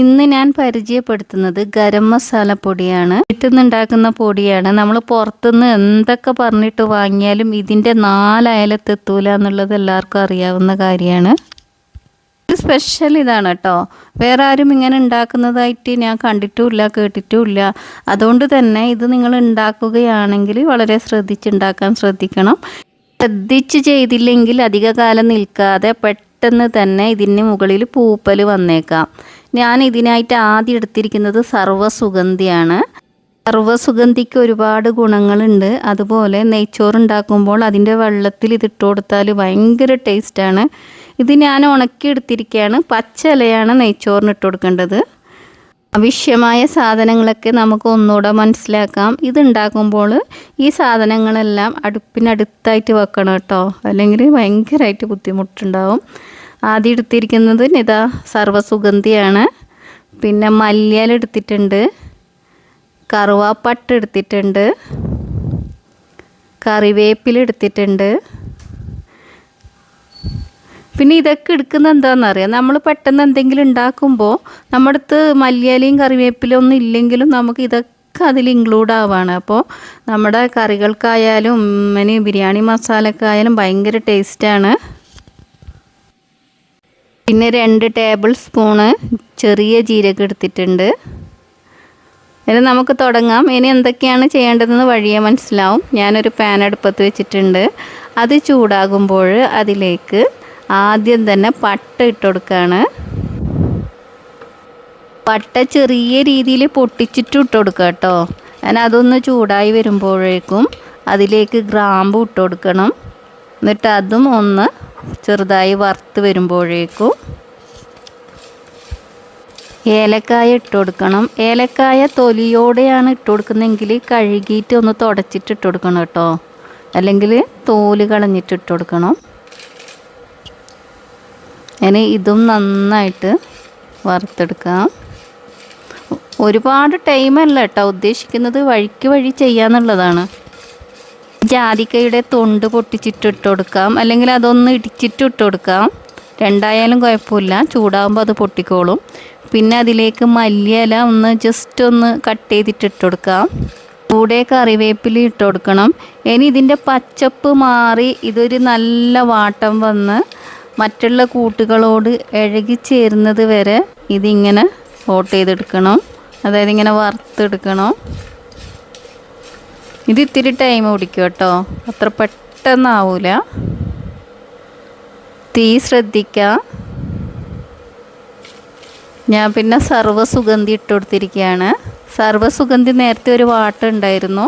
ഇന്ന് ഞാൻ പരിചയപ്പെടുത്തുന്നത് ഗരം മസാല പൊടിയാണ്. വീട്ടിൽ നിന്നുണ്ടാക്കുന്ന പൊടിയാണ്. നമ്മൾ പുറത്തുനിന്ന് എന്തൊക്കെ പറഞ്ഞിട്ട് വാങ്ങിയാലും ഇതിന്റെ നാലയലത്തെത്തൂല എന്നുള്ളത് എല്ലാവർക്കും അറിയാവുന്ന കാര്യമാണ്. ഒരു സ്പെഷ്യൽ ഇതാണ് കേട്ടോ. വേറെ ആരും ഇങ്ങനെ ഉണ്ടാക്കുന്നതായിട്ട് ഞാൻ കണ്ടിട്ടുമില്ല കേട്ടിട്ടുമില്ല. അതുകൊണ്ട് തന്നെ ഇത് നിങ്ങൾ ഉണ്ടാക്കുകയാണെങ്കിൽ വളരെ ശ്രദ്ധിച്ചുണ്ടാക്കാൻ ശ്രദ്ധിക്കണം. ശ്രദ്ധിച്ച് ചെയ്തില്ലെങ്കിൽ അധിക കാലം നിൽക്കാതെ പെട്ടെന്ന് തന്നെ ഇതിന് മുകളിൽ പൂപ്പൽ വന്നേക്കാം. ഞാൻ ഇതിനായിട്ട് ആദ്യം എടുത്തിരിക്കുന്നത് സർവസുഗന്ധിയാണ് സർവസുഗന്ധിക്ക് ഒരുപാട് ഗുണങ്ങളുണ്ട്. അതുപോലെ നെയ്ച്ചോറ് ഉണ്ടാക്കുമ്പോൾ അതിന്റെ വെള്ളത്തിൽ ഇതിട്ട് കൊടുത്താൽ ഭയങ്കര ടേസ്റ്റാണ്. ഇത് ഞാൻ ഉണക്കി എടുത്തിരിക്കുകയാണ്. പച്ച ഇലയാണ് നെയ്ച്ചോറിന് ഇട്ട് കൊടുക്കേണ്ടത്. ആവശ്യമായ സാധനങ്ങളൊക്കെ നമുക്ക് ഒന്നുകൂടെ മനസ്സിലാക്കാം. ഇതുണ്ടാക്കുമ്പോൾ ഈ സാധനങ്ങളെല്ലാം അടുപ്പിനടുത്തായിട്ട് വെക്കണം കേട്ടോ. അല്ലെങ്കിൽ ഭയങ്കരമായിട്ട് ബുദ്ധിമുട്ടുണ്ടാവും. ആദ്യം എടുത്തിരിക്കുന്നത് ഇതാ സർവസുഗന്ധിയാണ്. പിന്നെ മല്ലിയാൽ എടുത്തിട്ടുണ്ട്. കറുവാപ്പട്ട് എടുത്തിട്ടുണ്ട്. കറിവേപ്പില എടുത്തിട്ടുണ്ട്. പിന്നെ ഇതൊക്കെ എടുക്കുന്നത് എന്താണെന്നറിയാം നമ്മൾ പെട്ടെന്ന് എന്തെങ്കിലും ഉണ്ടാക്കുമ്പോൾ നമ്മുടെ അടുത്ത് മല്ലിയാലയും കറിവേപ്പിലും ഒന്നും ഇല്ലെങ്കിലും നമുക്ക് ഇതൊക്കെ അതിൽ ഇൻക്ലൂഡ് ആവാണ്. അപ്പോൾ നമ്മുടെ കറികൾക്കായാലും ഇനി ബിരിയാണി മസാലക്കായാലും ഭയങ്കര ടേസ്റ്റാണ് പിന്നെ രണ്ട് ടേബിൾ സ്പൂണ് ചെറിയ ജീരകം എടുത്തിട്ടുണ്ട്. ഇനി നമുക്ക് തുടങ്ങാം. ഇനി എന്തൊക്കെയാണ് ചെയ്യേണ്ടതെന്ന് വഴിയെ മനസ്സിലാവും. ഞാനൊരു പാൻ അടുപ്പത്ത് വെച്ചിട്ടുണ്ട്. അത് ചൂടാകുമ്പോൾ അതിലേക്ക് ആദ്യം തന്നെ പട്ട ഇട്ട് കൊടുക്കുകയാണ് പട്ട ചെറിയ രീതിയിൽ പൊട്ടിച്ചിട്ട് ഇട്ട് കൊടുക്കുക കേട്ടോ. ഞാൻ അതൊന്ന് ചൂടായി വരുമ്പോഴേക്കും അതിലേക്ക് ഗ്രാമ്പു ഇട്ട് കൊടുക്കണം. എന്നിട്ട് അതും ഒന്ന് ചെറുതായി വറുത്ത് വരുമ്പോഴേക്കും ഏലക്കായ ഇട്ട് കൊടുക്കണം. ഏലക്കായ തൊലിയോടെയാണ് ഇട്ട് കൊടുക്കുന്നതെങ്കിൽ കഴുകിയിട്ട് ഒന്ന് തുടച്ചിട്ട് ഇട്ട് കൊടുക്കണം കേട്ടോ. അല്ലെങ്കിൽ തോൽ കളഞ്ഞിട്ട് ഇട്ട് കൊടുക്കണം. അങ്ങനെ ഇതും നന്നായിട്ട് വറുത്തെടുക്കാം. ഒരുപാട് ടൈമല്ല കേട്ടോ. ഉദ്ദേശിക്കുന്നത് വഴിക്ക് വഴി ചെയ്യാന്നുള്ളതാണ്. ജാതിക്കയുടെ തൊണ്ട് പൊട്ടിച്ചിട്ട് ഇട്ട് കൊടുക്കാം അല്ലെങ്കിൽ അതൊന്ന് ഇടിച്ചിട്ട് ഇട്ട് കൊടുക്കാം രണ്ടായാലും കുഴപ്പമില്ല. ചൂടാകുമ്പോൾ അത് പൊട്ടിക്കോളും. പിന്നെ അതിലേക്ക് മല്ലിയില ഒന്ന് ജസ്റ്റ് ഒന്ന് കട്ട് ചെയ്തിട്ട് ഇട്ട് കൊടുക്കാം കൂടെ കറിവേപ്പില ഇട്ട് കൊടുക്കണം ഇനി ഇതിന്റെ പച്ചപ്പ് മാറി ഇതൊരു നല്ല വാട്ടം വന്ന് മറ്റുള്ള കൂട്ടുകളോട് ഇഴകി ചേരുന്നത് വരെ ഇതിങ്ങനെ കോട്ട് ചെയ്തെടുക്കണം. അതായത് ഇങ്ങനെ വറുത്തെടുക്കണം. ഇത് ഇത്തിരി ടൈം പിടിക്കും കേട്ടോ. അത്ര പെട്ടെന്നാവൂല. തീ ശ്രദ്ധിക്കുക ഞാൻ പിന്നെ സർവസുഗന്ധി ഇട്ട് കൊടുത്തിരിക്കുകയാണ് സർവസുഗന്ധി നേരത്തെ ഒരു വാട്ട ഉണ്ടായിരുന്നു.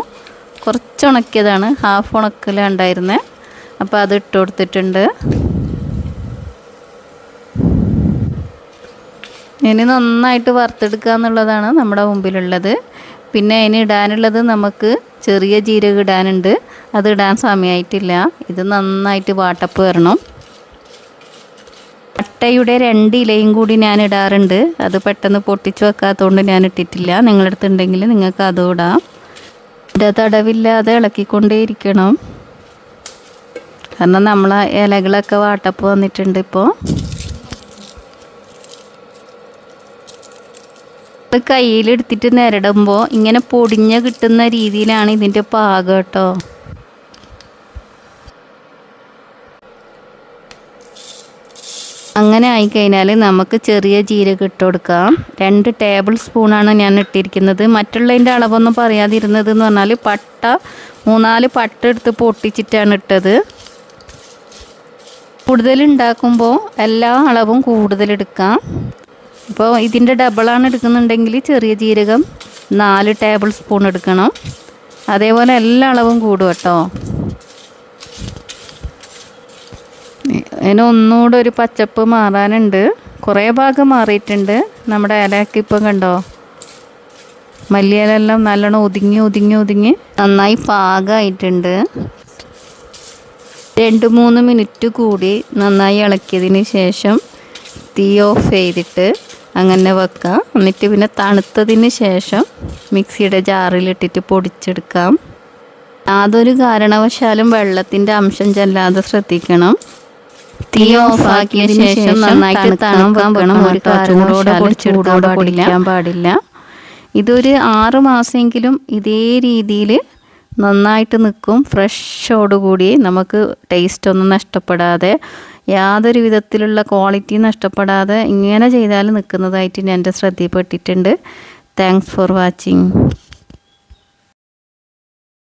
കുറച്ച് ഉണക്കിയതാണ്. ഹാഫ് ഉണക്കലാണ് ഉണ്ടായിരുന്നത് അപ്പോൾ അത് ഇട്ട് കൊടുത്തിട്ടുണ്ട്. ഇനി നന്നായിട്ട് വറുത്തെടുക്കുക എന്നുള്ളതാണ് നമ്മുടെ മുമ്പിലുള്ളത്. പിന്നെ അതിന് ഇടാനുള്ളത് നമുക്ക് ചെറിയ ജീരകം ഇടാനുണ്ട്. അത് ഇടാൻ സമയമായിട്ടില്ല ഇത് നന്നായിട്ട് വാട്ടപ്പ് വരണം. പട്ടയുടെ രണ്ട് ഇലയും കൂടി ഞാൻ ഇടാറുണ്ട്. അത് പെട്ടെന്ന് പൊട്ടിച്ച് വെക്കാത്തതുകൊണ്ട് ഞാൻ ഇട്ടിട്ടില്ല. നിങ്ങളുടെ അടുത്തുണ്ടെങ്കിൽ നിങ്ങൾക്ക് അതും ഇടാം. ഇത് തടവില്ലാതെ ഇളക്കിക്കൊണ്ടേയിരിക്കണം കാരണം നമ്മളെ ഇലകളൊക്കെ വാട്ടപ്പ് വന്നിട്ടുണ്ട് ഇപ്പോൾ. കയ്യിലെടുത്തിട്ട് നിരടുമ്പോൾ ഇങ്ങനെ പൊടിഞ്ഞ കിട്ടുന്ന രീതിയിലാണ് ഇതിന്റെ പാകം കേട്ടോ. അങ്ങനെ ആയിക്കഴിഞ്ഞാൽ നമുക്ക് ചെറിയ ജീരകം ഇട്ട് കൊടുക്കാം. രണ്ട് ടേബിൾ സ്പൂണാണ് ഞാൻ ഇട്ടിരിക്കുന്നത്. മറ്റുള്ളതിന്റെ അളവൊന്നും പറയാതിരുന്നത് എന്ന് പറഞ്ഞാൽ പട്ട മൂന്നാൽ പട്ട എടുത്ത് പൊട്ടിച്ചിട്ടാണ് ഇട്ടത്. കൂടുതൽ ഉണ്ടാക്കുമ്പോൾ എല്ലാ അളവും കൂടുതൽ ഇപ്പോൾ ഇതിന്റെ ഡബിളാണ് എടുക്കുന്നുണ്ടെങ്കിൽ ചെറിയ ജീരകം നാല് ടേബിൾ സ്പൂൺ എടുക്കണം. അതേപോലെ എല്ലാ അളവും കൂടും കേട്ടോ. അതിനൊന്നുകൂടെ ഒരു പച്ചപ്പ് മാറാനുണ്ട്. കുറേ ഭാഗം മാറിയിട്ടുണ്ട്. നമ്മുടെ ഇലയൊക്കെ ഇപ്പം കണ്ടോ? മല്ലിയിലെല്ലാം നല്ലോണം ഒതുങ്ങി ഒതുങ്ങി ഒതുങ്ങി നന്നായി പാകമായിട്ടുണ്ട് രണ്ട് മൂന്ന് മിനിറ്റ് കൂടി നന്നായി ഇളക്കിയതിന് ശേഷം തീ ഓഫ് ചെയ്തിട്ട് അങ്ങനെ വെക്കാം. എന്നിട്ട് പിന്നെ തണുത്തതിന് ശേഷം മിക്സിയുടെ ജാറിലിട്ടിട്ട് പൊടിച്ചെടുക്കാം. യാതൊരു കാരണവശാലും വെള്ളത്തിന്റെ അംശം ചെല്ലാതെ ശ്രദ്ധിക്കണം. തീ ഓഫാക്കിയ ശേഷം നന്നായിട്ട് തണുക്കാൻ വേണം ഒരു ചൂടോടെ ചൂടോടെ പൊടിക്കാൻ പാടില്ല. ഇതൊരു ആറ് മാസമെങ്കിലും ഇതേ രീതിയിൽ നന്നായിട്ട് നിൽക്കും. ഫ്രഷോടുകൂടി നമുക്ക് ടേസ്റ്റ് ഒന്നും നഷ്ടപ്പെടാതെ യാതൊരു വിധത്തിലുള്ള ക്വാളിറ്റി നഷ്ടപ്പെടാതെ ഇങ്ങനെ ചെയ്താൽ നിൽക്കുന്നതായിട്ട് ഞാൻ എന്റെ ശ്രദ്ധയിൽപ്പെട്ടിട്ടുണ്ട് താങ്ക്സ് ഫോർ വാച്ചിങ്